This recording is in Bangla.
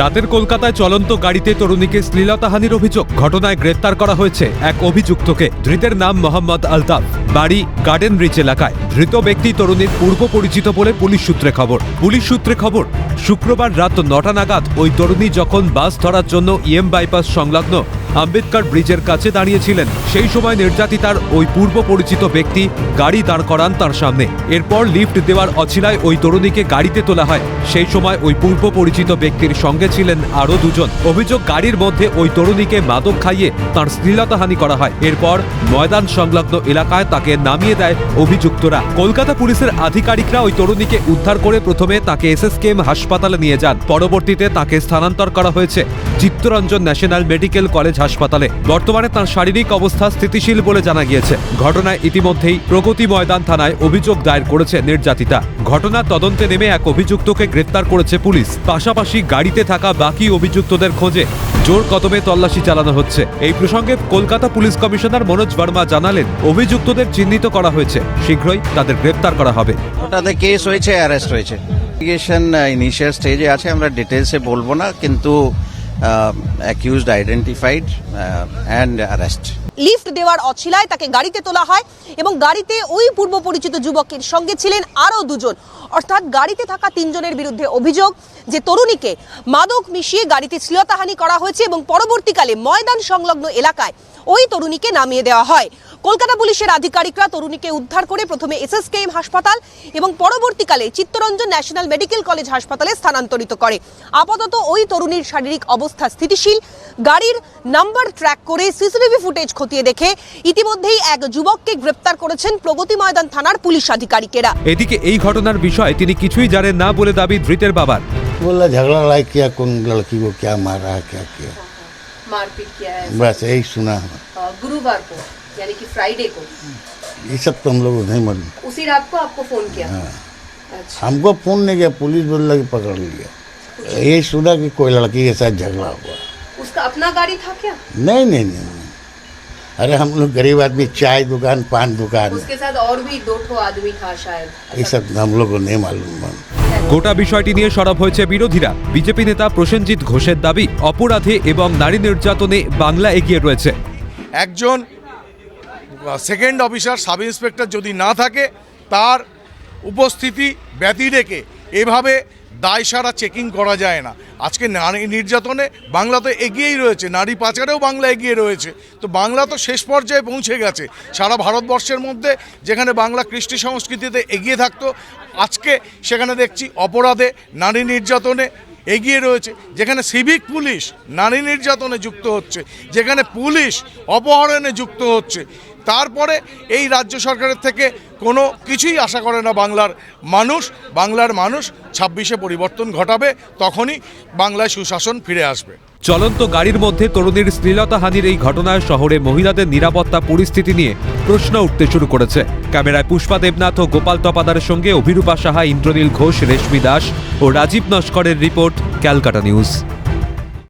রাতের কলকাতায় চলন্ত গাড়িতে তরুণীকে শ্লীলতাহানির অভিযোগ, ঘটনায় গ্রেপ্তার করা হয়েছে এক অভিযুক্তকে। ধৃতের নাম মোহাম্মদ আলতাফ, বাড়ি গার্ডেন ব্রিজ এলাকায়। ধৃত ব্যক্তি তরুণীর পূর্ব পরিচিত বলে পুলিশ সূত্রে খবর। পুলিশ সূত্রে খবর, শুক্রবার রাত নটা নাগাদ ওই তরুণী যখন বাস ধরার জন্য ইএম বাইপাস সংলগ্ন আম্বেদকর ব্রিজের কাছে দাঁড়িয়েছিলেন। সেই সময় নির্যাতিতার ওই পূর্ব পরিচিত ব্যক্তি গাড়ি দাঁড় করান তার সামনে। এরপর লিফট দেওয়ার অছিলায় ওই তরুণীকে গাড়িতে তোলা হয়। সেই সময় ওই পূর্ব পরিচিত ব্যক্তির সঙ্গে ছিলেন আরও দুজন। অভিযোগ গাড়ির মধ্যে ওই তরুণীকে মাদক খাইয়ে তার শ্লীলতাহানি করা হয়। এরপর ময়দান সংলগ্ন এলাকায় তাকে নামিয়ে দেয় অভিযুক্তরা। কলকাতা পুলিশের আধিকারিকরা ওই তরুণীকে উদ্ধার করে প্রথমে তাকে এসএসকেএম হাসপাতালে নিয়ে যান। পরবর্তীতে তাকে স্থানান্তর করা হয়েছে। চিত্তরঞ্জন ন্যাশনাল মেডিকেল কলেজ হাসপাতালে। বর্তমানে তার শারীরিক অবস্থা স্থিতিশীল বলে জানা গিয়েছে। ঘটনায় ইতিমধ্যেই প্রগতি ময়দান থানায় অভিযোগ দায়ের করেছে নির্যাতিতা। ঘটনার তদন্তে নেমে এক অভিযুক্তকে গ্রেপ্তার করেছে পুলিশ। পাশাপাশি গাড়িতে থাকা বাকি অভিযুক্তদের খোঁজে জোর কদমে তল্লাশি চালানো হচ্ছে। এই প্রসঙ্গে কলকাতা পুলিশ কমিশনার মনোজ বর্মা জানালেন, অভিযুক্তদের চিহ্নিত করা হয়েছে। শীঘ্রই তাদের গ্রেপ্তার করা হবে। কেস হয়েছে, অ্যারেস্ট হয়েছে। ইনিশিয়াল স্টেজে আছে, আমরা ডিটেলসে বলব না, কিন্তু accused identified and arrest lift দেওয়ার অছিলায় তাকে গাড়িতে তোলা হয় এবং গাড়িতে ওই পূর্ব পরিচিত যুবকের সঙ্গে ছিলেন আরও দুজন। অর্থাৎ গাড়িতে থাকা তিনজনের বিরুদ্ধে অভিযোগ যে তরুণীকে মাদক মিশিয়ে গাড়িতে শ্লীলতাহানি করা হয়েছে এবং পরবর্তীকালে ময়দান সংলগ্ন এলাকায় ওই তরুণীকে নামিয়ে দেওয়া হয়। কলকাতা পুলিশের আধিকারিকরা তরুণীকে উদ্ধার করে প্রথমে এসএসকেএম হাসপাতাল এবং পরবর্তীকালে চিত্তরঞ্জন ন্যাশনাল মেডিকেল কলেজ হাসপাতালে স্থানান্তরিত করে। আপাতত ওই তরুণীর শারীরিক অবস্থা স্থিতিশীল। গাড়ির নাম্বার ট্র্যাক করে সিসিটিভি ফুটেজ খতিয়ে দেখে ইতিমধ্যেই এক যুবককে গ্রেপ্তার করেছেন প্রগতি ময়দান থানার পুলিশ আধিকারিকেরা। এদিকে এই ঘটনার বিষয়ে তিনি কিছুই জানেন না বলে দাবি ধৃতের বাবার बोला झगड़ा लड़ाई किया कौन लड़की को क्या मारा क्या किया मारपीट किया है बस यही सुना है अ, गुरुवार को यानी कि फ्राइडे को ये सब तो हम लोग को नहीं मालूम उसी रात को आपको फोन किया हाँ। अच्छा हमको फोन नहीं किया पुलिस बोला कि पकड़ लिया ये सुना कि कोई लड़की के साथ झगड़ा हुआ उसका अपना गाड़ी था क्या नहीं नहीं नहीं नहीं। अरे हम लोग गरीब आदमी चाय दुकान पान दुकान उसके साथ और भी दो ठो आदमी था शायद ये सब हम लोग को नहीं मालूम গোটা বিষয়টি নিয়ে সরব হয়েছে বিরোধীরা বিজেপি নেতা প্রসেনজিৎ ঘোষের দাবি অপরাধে এবং নারী নির্যাতনে বাংলা এগিয়ে রয়েছে একজন সেকেন্ড অফিসার সাব ইন্সপেক্টর যদি না থাকে তার উপস্থিতি ব্যতি রেখে এভাবে দায়সারা চেকিং করা যায় না। আজকে নারী নির্যাতনে বাংলা তো এগিয়েই রয়েছে, নারী পাচারেও বাংলা এগিয়ে রয়েছে। তো বাংলা তো শেষ পর্যায়ে পৌঁছে গেছে। সারা ভারতবর্ষের মধ্যে যেখানে বাংলা কৃষ্টি সংস্কৃতিতে এগিয়ে থাকতো, আজকে সেখানে দেখছি অপরাধে নারী নির্যাতনে এগিয়ে রয়েছে। যেখানে সিভিক পুলিশ নারী নির্যাতনে যুক্ত হচ্ছে, যেখানে পুলিশ অপহরণে যুক্ত হচ্ছে। তারপরে এই রাজ্য সরকারের থেকে কোনো কিছুই আশা করে না বাংলার মানুষ। বাংলার মানুষ ছাব্বিশে পরিবর্তন ঘটাবে, তখনই বাংলায় সুশাসন ফিরে আসবে। চলন্ত গাড়ির মধ্যে তরুণীর শ্লীলতাহানির এই ঘটনায় শহরে মহিলাদের নিরাপত্তা পরিস্থিতি নিয়ে প্রশ্ন উঠতে শুরু করেছে। ক্যামেরায় পুষ্পা দেবনাথ ও গোপাল তপাদারের সঙ্গে অভিরূপা সাহা, ইন্দ্রনীল ঘোষ, রেশমি দাস ও রাজীব নস্করের রিপোর্ট, ক্যালকাটা নিউজ।